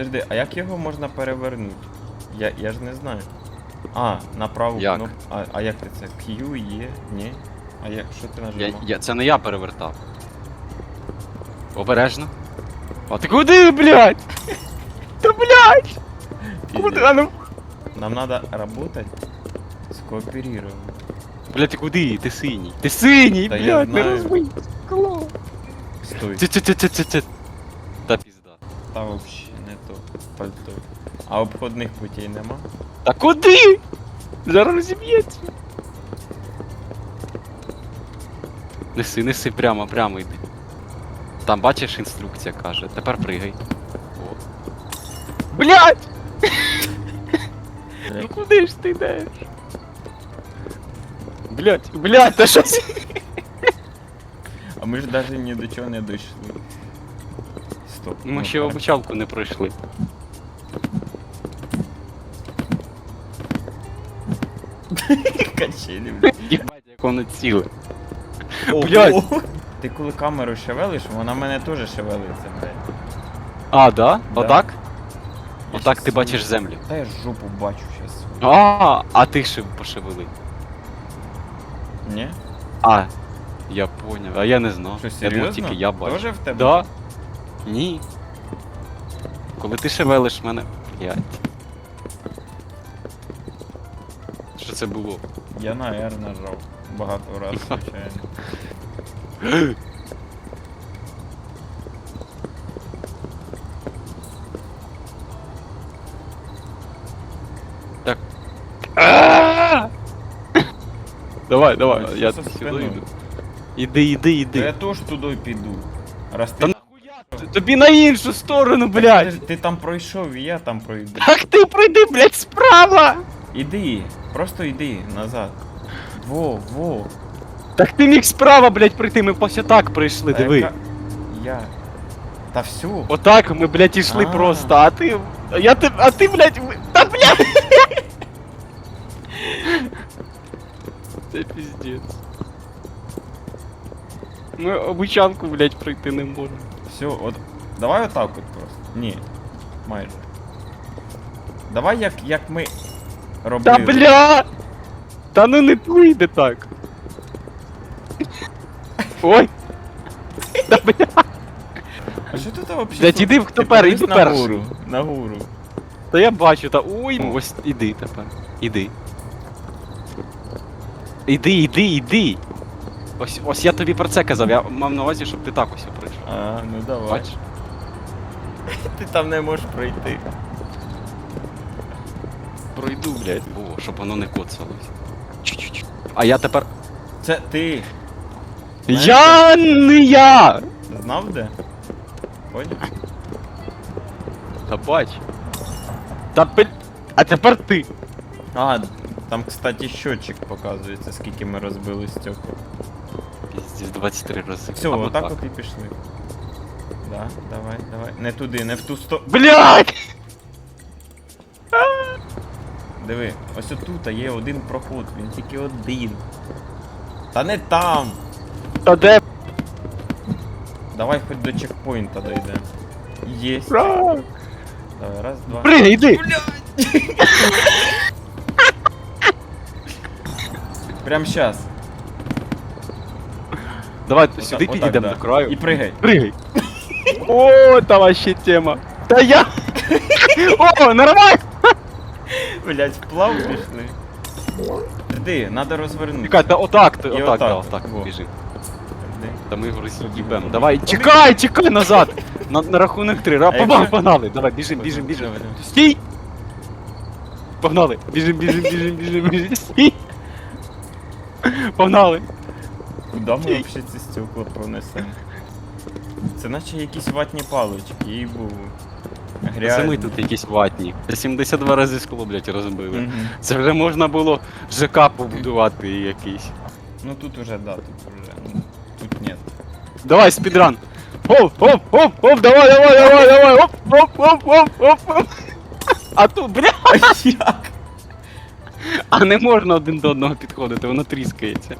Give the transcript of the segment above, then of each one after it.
Подожди, а як його можна перевернути? Я, я ж не знаю. А, на праву Як? кнопку. А, а як ти це? Q, є? Ні? А як, що ти Я, нажимав? я, це не я перевертав. Обережно. А ти куди, блядь? Та блядь! Куди? А ну. Нам надо работать скооперировать. Блядь, ти куди? Ти синій. Ти синій, Та я блядь, не знаю. розбий. Кло. Стой. Це, це, це, це, це, це. Та пізда. Та вообще пальто. А обходних путей нема? Та куди? Зараз розіб'ється. Неси, неси прямо, прямо йди. Там бачиш інструкція каже, тепер пригай. О. Блять! Ну куди ж ти йдеш? Блять, блять, та щось. А ми ж навіть ні до чого не дійшли. Стоп. Ми ну, ще так. обучалку не пройшли. Качелі, блядь. Єбать, як воно ціле. Блядь. Ти коли камеру шевелиш, вона мене теж шевелиться, блядь. А, да? Да. Отак? Я Отак щас ти бачиш свою- землю. Та я жопу бачу щас. А, а ти ще пошевели. Ні? А, я поняв, а я не знав. Що, я серйозно? думав, тільки я бачу. Тоже в тебе? Да? Ні. Коли ти шевелиш мене. Блять. Що це було? Я на R нажав. Багато раз, звичайно. Так. Давай, давай, я сюди йду. Іди, іди, Та я іди. теж туди піду. Раз ти... Тобі на іншу сторону, Так ти, ти там пройшов і я там пройду. Так ти пройди, блядь, справа! Іди, просто йди назад. Во, во. Так ти міг справа, блядь, прийти, ми ось так прийшли, Та диви. яка- Я. Та все. Отак ми, блядь, ішли А. просто, а ти. А я ти. А ти, блядь, ви- та блядь! Це піздець. Ми обучанку, блядь, пройти не можемо. Все, от. Давай отак от просто. Ні. Майже. Давай як, як ми робили. Та бля! Та ну не вийде так. Ой! Та бля! А що тут взагалі? Блядь, іди хто пер, іди перший. Нагору, нагору. Та я бачу, та ой, ось іди тепер. Іди. Іди, іди, іди. Ось, ось я тобі про це казав, я мав на увазі, щоб ти так ось. А, ну давай. Бачиш? Ти там не можеш пройти. Пройду, блядь. О, щоб воно не коцалось. Чу-чу-чу. А я тепер. Це ти Я не я! знав де? Поняв? Та бач. Та бл... А тепер ти. А, там, кстати, счетчик показується, скільки ми розбили стекол. Піздець 23 рази. Все, Або отак так. от і пішли. Да, давай, давай. Не туди, не в ту сторону. Блядь! Диви, ось отут є один проход, він тільки один. Та не там! Та де? Давай хоч до чекпоінта дойдемо. Єсть. Давай, раз, два. Пригай, йди! Прям щас. Давай сюди підійдемо до краю. І пригай. Пригай. О, та вообще тема. Та я. О, нормально. Блять, вплав пішли. Жди, надо розвернути. Чекай, та отак, ти, І отак, отак, да, отак, во. біжи. Та ми його роз'їбемо. Давай, чекай, чекай назад. На, на рахунок три. Ра, А якщо- погнали, погнали. Давай, біжим, біжим, біжим. Стій! Погнали. Біжим, біжим, біжим, біжим, біжим. Стій! Погнали. Куда ми взагалі ці стекла пронесемо? Це наче якісь ватні палички, їй був. Це ми тут якісь ватні. 72 рази скло, блядь, розбили. Мгм. Це вже можна було ЖК побудувати якийсь. Ну тут уже, да, тут уже. ну, Тут нет. Давай, спидран. Оп, оп, оп, оп, давай, давай, давай, давай, оп, оп, оп, оп, оп, оп. А тут, бля, Як? а не можна один до одного підходити, воно тріскається.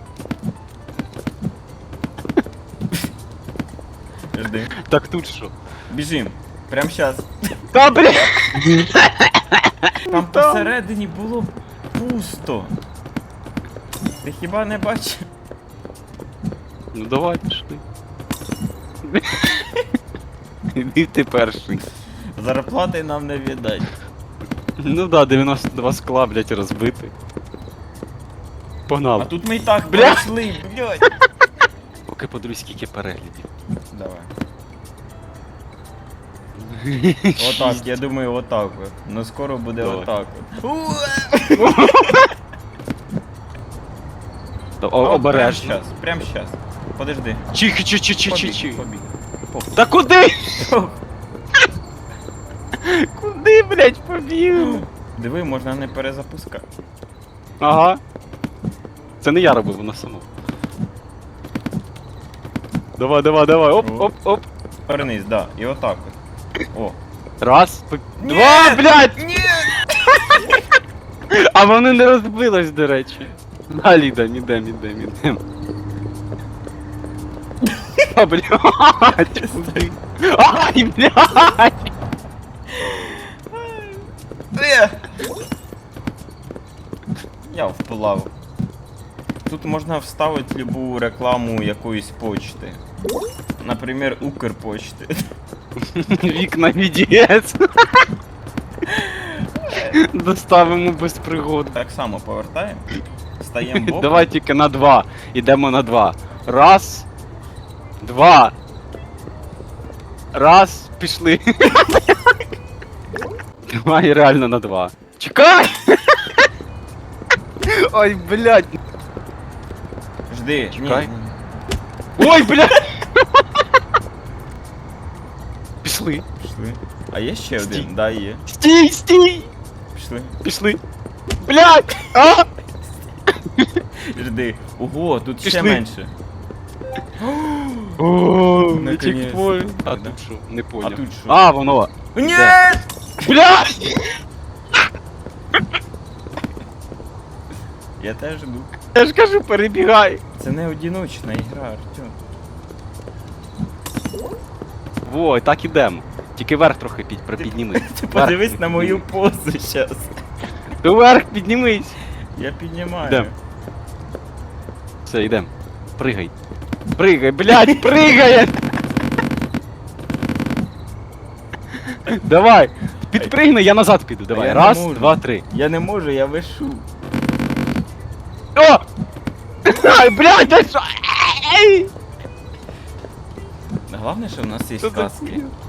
Жди. Так тут що? Біжим. Прям щас. Та бля! Там посередині було пусто. Ти хіба не бачив? Ну давай пішли. Іди ти перший. Зарплати нам не віддать. Ну да, 92 скла, блять, розбити. Погнали. А тут ми і так Бля. пройшли, блядь. Поки подивись, скільки переглядів. Давай. Отак, я думаю, отак от. Ну скоро буде Давай. отак от. Та, О, о, обережно. Прям щас, прям щас. Подожди. Чих, чих, чих, чих, Побіг, побіг. Та куди? Куди, блять, побіг? Диви, можна не перезапускати. Ага. Це не я робив, воно само. Давай, давай, давай, оп, оп, оп. Повернись, да, і отак от. О. Раз, Ні! два, блядь! Ні! А воно не розбилось, до речі. Далі йдем, ідем, ідем, ідем. А, блядь? Ай, блядь! Е! Я вплав. Тут можна вставити любу рекламу якоїсь почти. Наприклад, Укрпочти. Вікна VDS. Доставимо без пригод. Так само повертаємо. Стаємо боком. Давай тільки на два. Ідемо на два. Раз. Два. Раз. Пішли. Давай реально на два. Чекай! Ой, блядь. Жди. Чекай. Ні, ні, Ой, блядь! Пішли. Пішли. А є ще Стій. один? Да, є. Стій, стій! Пішли. Пішли. Блядь! А! Жди. Ого, тут ще Пішли. менше. О, не чекпоінт. А тут що? Не понял. А тут що? А, воно. Ні! Блядь! Я теж жду. Я ж кажу, перебігай. Це не одиночна ігра, Артем. Во, і так ідемо. Тільки вверх трохи під, припіднімись. Ти подивись на мою позу зараз. Ти вверх піднімись. Я піднімаю. Йдем. Все, йдем. Пригай. Пригай, блядь, пригай! Давай, підпригни, я назад піду. Давай. я не Раз, можу. два, три. Я не можу, я вишу. О! Ай, блядь, ти що? Ей! Головне, що в нас є Що сказки.